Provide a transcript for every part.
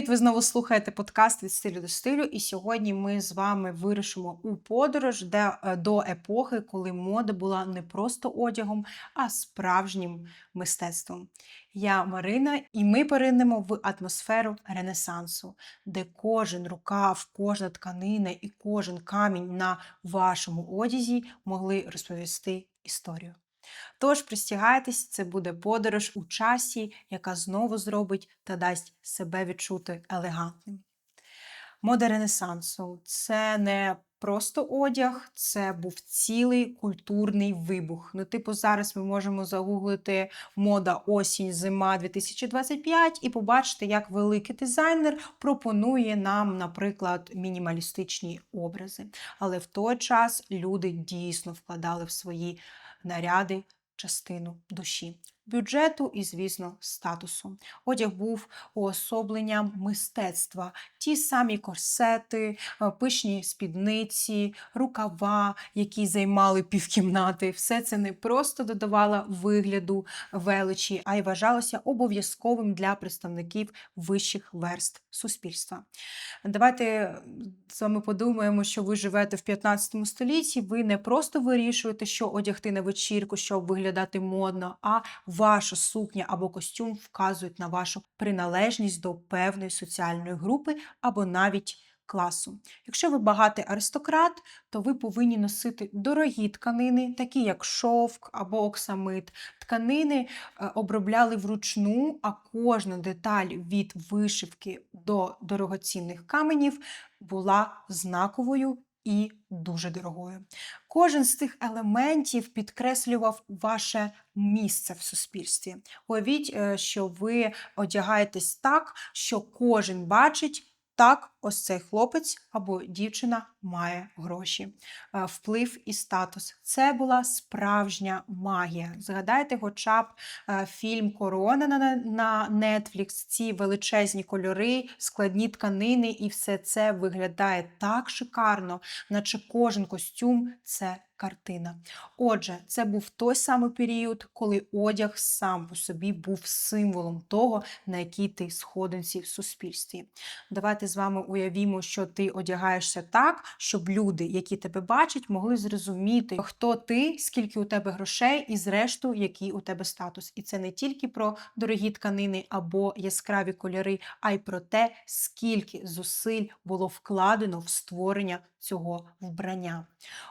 Привіт! Ви знову слухаєте подкаст від стилю до стилю. І сьогодні ми з вами вирушимо у подорож де, е, до епохи, коли мода була не просто одягом, а справжнім мистецтвом. Я Марина, і ми поринемо в атмосферу Ренесансу, де кожен рукав, кожна тканина і кожен камінь на вашому одязі могли розповісти історію. Тож пристягайтесь, це буде подорож у часі, яка знову зробить та дасть себе відчути елегантним. Мода Ренесансу це не просто одяг, це був цілий культурний вибух. Ну, типу, зараз ми можемо загуглити мода осінь, зима 2025 і побачити, як великий дизайнер пропонує нам, наприклад, мінімалістичні образи. Але в той час люди дійсно вкладали в свої наряди частину душі, бюджету і, звісно, статусу. Одяг був уособленням мистецтва, ті самі корсети, е, пишні спідниці, рукава, які займали півкімнати. Все це не просто додавало вигляду величі, а й вважалося обов'язковим для представників вищих верств суспільства. Давайте з вами подумаємо, що ви живете в 15 столітті. Ви не просто вирішуєте, що одягти на вечірку, щоб виглядати модно, а ваша сукня або костюм вказують на вашу приналежність до певної соціальної групи або навіть класу. Якщо ви багатий аристократ, то ви повинні носити дорогі тканини, такі як шовк або оксамит. Тканини е, обробляли вручну, а кожна деталь від вишивки до дорогоцінних каменів була знаковою і дуже дорогою. Кожен з тих елементів підкреслював ваше місце в суспільстві. Уявіть, е, що ви одягаєтесь так, що кожен бачить. Так, ось цей хлопець або дівчина має гроші, Е, вплив і статус. Це була справжня магія. Згадайте, хоча б е, фільм Корона на, Netflix, ці величезні кольори, складні тканини, і все це виглядає так шикарно, наче кожен костюм це картина. Отже, це був той самий період, коли одяг сам по собі був символом того, на якій ти сходинці в суспільстві. Давайте з вами уявімо, що ти одягаєшся так, щоб люди, які тебе бачать, могли зрозуміти, хто ти, скільки у тебе грошей, і зрештою, який у тебе статус. І це не тільки про дорогі тканини або яскраві кольори, а й про те, скільки зусиль було вкладено в створення цього вбрання.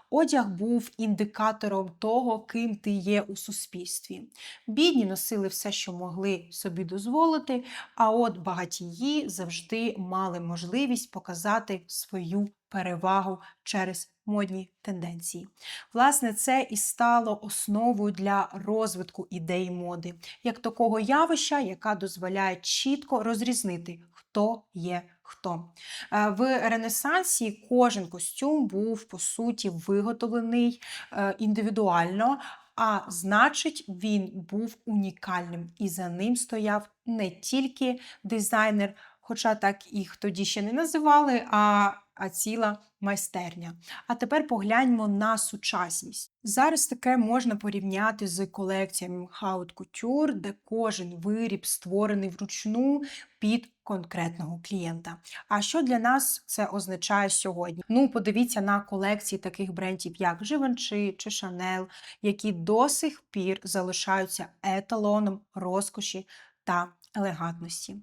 Одяг був індикатором того, ким ти є у суспільстві. Бідні носили все, що могли собі дозволити, а от багатії завжди мали можливість показати свою перевагу через модні тенденції. Власне, це і стало основою для розвитку ідеї моди, як такого явища, яка дозволяє чітко розрізнити, хто є хто. Е, В Ренесансі кожен костюм був по суті виготовлений е, індивідуально. А значить, він був унікальним, і за ним стояв не тільки дизайнер, хоча так їх тоді ще не називали, а, а ціла майстерня. А тепер погляньмо на сучасність. Зараз таке можна порівняти з колекціями Haute Couture, де кожен виріб створений вручну під конкретного клієнта. А що для нас це означає сьогодні? Ну, подивіться на колекції таких брендів, як Givenchy чи Chanel, які до сих пір залишаються еталоном розкоші та елегантності.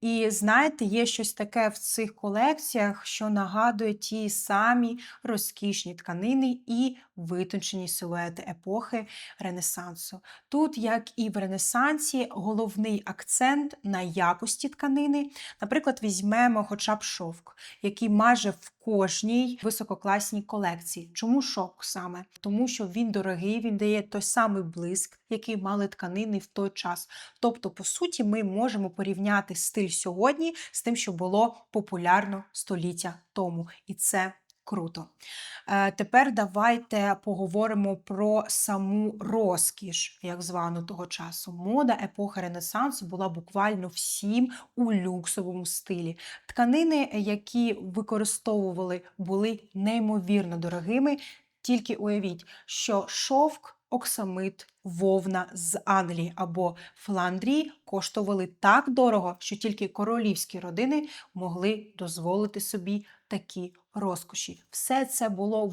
І знаєте, є щось таке в цих колекціях, що нагадує ті самі розкішні тканини і витончені силуети епохи Ренесансу. Тут, як і в Ренесансі, головний акцент на якості тканини. Наприклад, візьмемо хоча б шовк, який майже в кожній висококласній колекції. Чому шовк саме? Тому що він дорогий, він дає той самий блиск, який мали тканини в той час. Тобто, по суті, ми можемо порівняти стиль сьогодні з тим, що було популярно століття тому. І це круто. Е, Тепер давайте поговоримо про саму розкіш, як звану того часу. Мода епохи Ренесансу була буквально всім у люксовому стилі. Тканини, які використовували, були неймовірно дорогими. Тільки уявіть, що шовк оксамит, вовна з Англії або Фландрії коштували так дорого, що тільки королівські родини могли дозволити собі такі розкоші. Все це було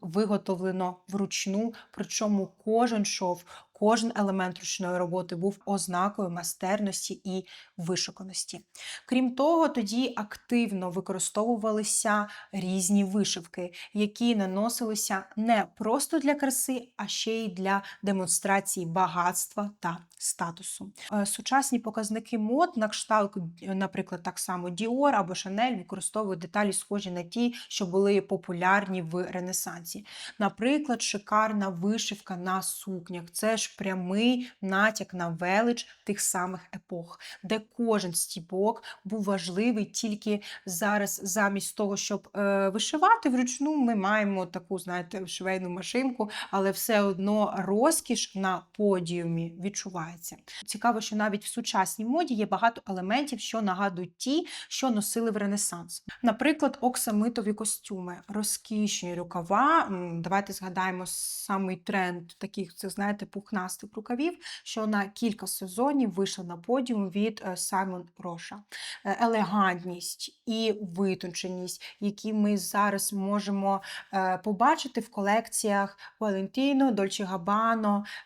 виготовлено вручну, причому кожен шов, кожен елемент ручної роботи був ознакою майстерності і вишуканості. Крім того, тоді активно використовувалися різні вишивки, які наносилися не просто для краси, а ще й для демонстрації багатства та статусу. Е, Сучасні показники мод на кшталт, наприклад, так само Dior або Chanel використовують деталі, схожі на ті, що були популярні в Ренесансі. Наприклад, шикарна вишивка на сукнях це ж прямий натяк на велич тих самих епох, де кожен стібок був важливий тільки зараз, замість того, щоб е, вишивати вручну, ми маємо таку, знаєте, швейну машинку, але все одно розкіш на подіумі відчувається. Цікаво, що навіть в сучасній моді є багато елементів, що нагадують ті, що носили в Ренесанс. Наприклад, оксамитові костюми, розкішні рукава. Давайте згадаємо самий тренд таких, це знаєте, пухнастих рукавів, що на кілька сезонів вийшла на подіум від е, Саймон Роша. Е, Елегантність і витонченість, які ми зараз можемо е, побачити в колекціях Валентіно, Дольче.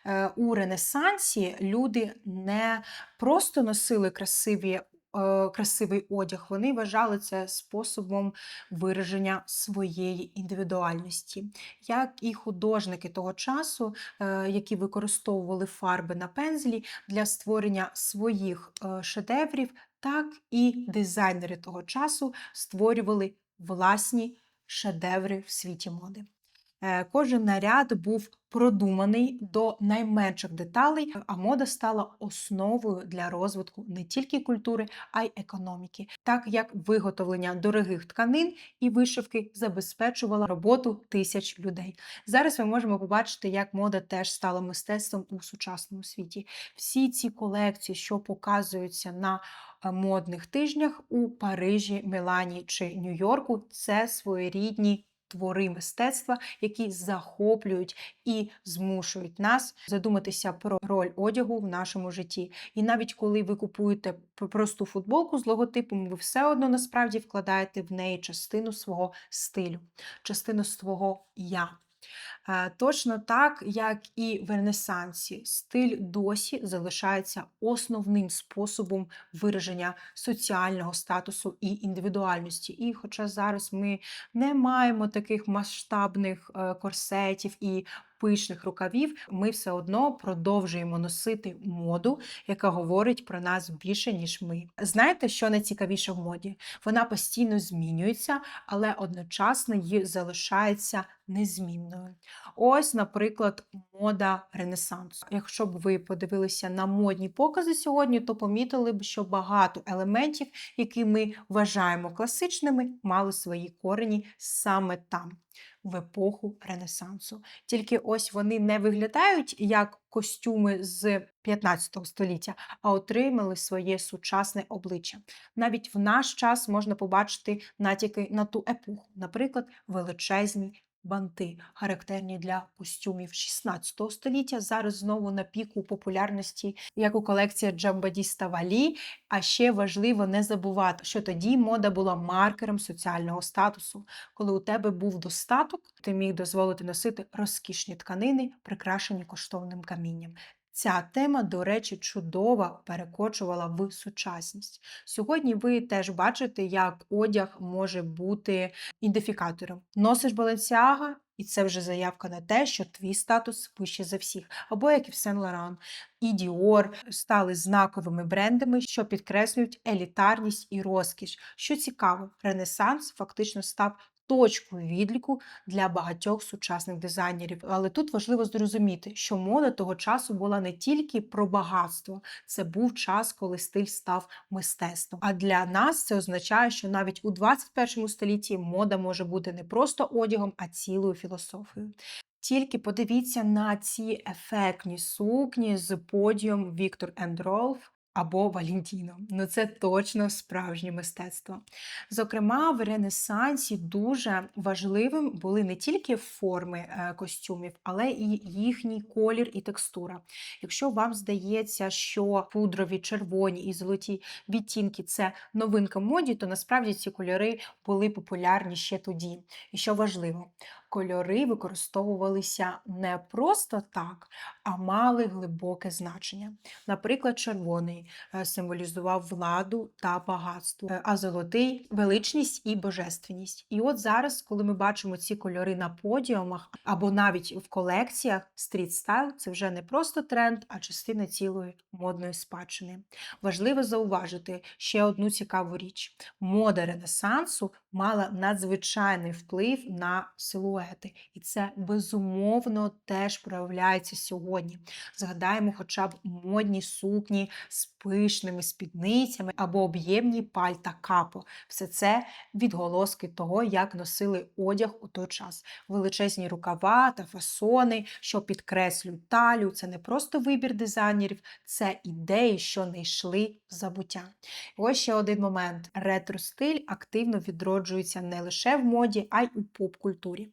Е, У Ренесансі люди не просто носили красиві. Е, Красивий одяг, вони вважали це способом вираження своєї індивідуальності, як і художники того часу, е, які використовували фарби на пензлі для створення своїх е, шедеврів, так і дизайнери того часу створювали власні шедеври в світі моди. Е, Кожен наряд був продуманий до найменших деталей, а мода стала основою для розвитку не тільки культури, а й економіки, так як виготовлення дорогих тканин і вишивки забезпечувало роботу тисяч людей. Зараз ми можемо побачити, як мода теж стала мистецтвом у сучасному світі. Всі ці колекції, що показуються на е, модних тижнях у Парижі, Мілані чи Нью-Йорку, це своєрідні твори мистецтва, які захоплюють і змушують нас задуматися про роль одягу в нашому житті. І навіть коли ви купуєте просту футболку з логотипом, ви все одно насправді вкладаєте в неї частину свого стилю, частину свого я. Е, Точно так, як і в Ренесансі, стиль досі залишається основним способом вираження соціального статусу і індивідуальності. І хоча зараз ми не маємо таких масштабних е, корсетів і пишних рукавів, ми все одно продовжуємо носити моду, яка говорить про нас більше, ніж ми. Знаєте, що найцікавіше в моді? Вона постійно змінюється, але одночасно її залишається незмінною. Ось, наприклад, мода Ренесансу. Якщо б ви подивилися на модні покази сьогодні, то помітили б, що багато елементів, які ми вважаємо класичними, мали свої корені саме там. В епоху Ренесансу. Тільки ось вони не виглядають як костюми з 15 століття, а отримали своє сучасне обличчя. Навіть в наш час можна побачити натяки на ту епоху, наприклад, величезні банти, характерні для костюмів 16 століття. Зараз знову на піку популярності, як у колекція Джамбадіста Валі. А ще важливо не забувати, що тоді мода була маркером соціального статусу. Коли у тебе був достаток, ти міг дозволити носити розкішні тканини, прикрашені коштовним камінням. Ця тема, до речі, чудово перекочувала в сучасність. Сьогодні ви теж бачите, як одяг може бути ідентифікатором. Носиш Balenciaga, і це вже заявка на те, що твій статус вище за всіх. Або як і в Сен Лоран і Dior стали знаковими брендами, що підкреслюють елітарність і розкіш. Що цікаво, Ренесанс фактично став точкою відліку для багатьох сучасних дизайнерів. Але тут важливо зрозуміти, що мода того часу була не тільки про багатство, це був час, коли стиль став мистецтвом. А для нас це означає, що навіть у 21 столітті мода може бути не просто одягом, а цілою філософією. Тільки подивіться на ці ефектні сукні з подіум Віктор Ендролф. або Валентіно. Ну це точно справжнє мистецтво. Зокрема, в Ренесансі дуже важливим були не тільки форми е, костюмів, але і їхній колір і текстура. Якщо вам здається, що пудрові, червоні і золоті відтінки це новинка моді, то насправді ці кольори були популярні ще тоді. І що важливо, кольори використовувалися не просто так, а мали глибоке значення. Наприклад, червоний е, символізував владу та багатство, е, а золотий величність і божественність. І от зараз, коли ми бачимо ці кольори на подіумах або навіть в колекціях, стріт стайл це вже не просто тренд, а частина цілої модної спадщини. Важливо зауважити ще одну цікаву річ: мода Ренесансу мала надзвичайний вплив на силуети, і це безумовно теж проявляється сьогодні. Згадаємо, хоча б модні сукні з пишними спідницями або об'ємні пальта капо. Все це відголоски того, як носили одяг у той час. Величезні рукава та фасони, що підкреслюють талію. Це не просто вибір дизайнерів, це ідеї, що не йшли в забуття. І ось ще один момент: ретро-стиль активно відроджується не лише в моді, а й у поп-культурі.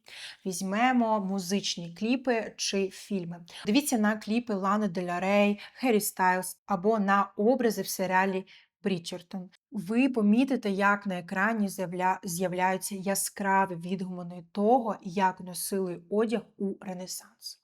Візьмемо музичні кліпи чи фільми. Дивіться на кліпи Лани Деля Рей, Херрі Стайлз або на образи в серіалі Брічертон. Ви помітите, як на екрані з'явля... з'являються яскраві відгумани того, як носили одяг у Ренесанс.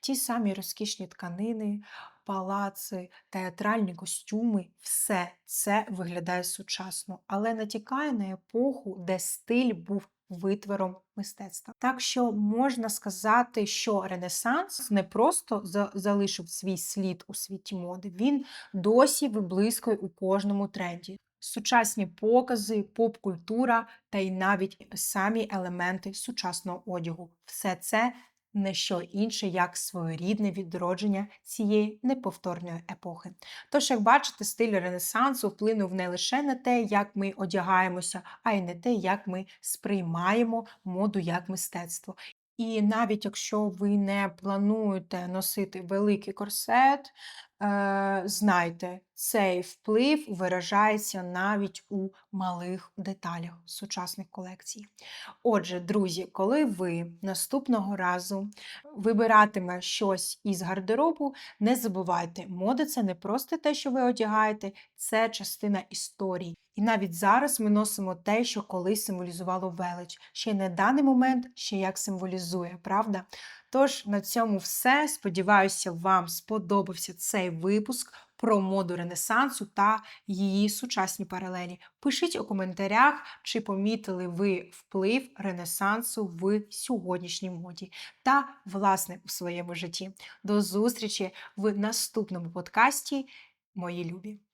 Ті самі розкішні тканини, палаци, театральні костюми, все це виглядає сучасно, але натякає на епоху, де стиль був витвором мистецтва. Так що можна сказати, що Ренесанс не просто залишив свій слід у світі моди, він досі виблискує у кожному тренді. Сучасні покази, поп-культура та й навіть самі елементи сучасного одягу. Все це не що інше, як своєрідне відродження цієї неповторної епохи. Тож, як бачите, стиль Ренесансу вплинув не лише на те, як ми одягаємося, а й на те, як ми сприймаємо моду як мистецтво. І навіть якщо ви не плануєте носити великий корсет, знайте, цей вплив виражається навіть у малих деталях сучасних колекцій. Отже, друзі, коли ви наступного разу вибиратиме щось із гардеробу, не забувайте, мода це не просто те, що ви одягаєте, це частина історії. І навіть зараз ми носимо те, що колись символізувало велич. Ще на даний момент ще як символізує, правда? Тож на цьому все. Сподіваюся, вам сподобався цей випуск про моду Ренесансу та її сучасні паралелі. Пишіть у коментарях, чи помітили ви вплив Ренесансу в сьогоднішній моді та, власне, у своєму житті. До зустрічі в наступному подкасті, мої любі!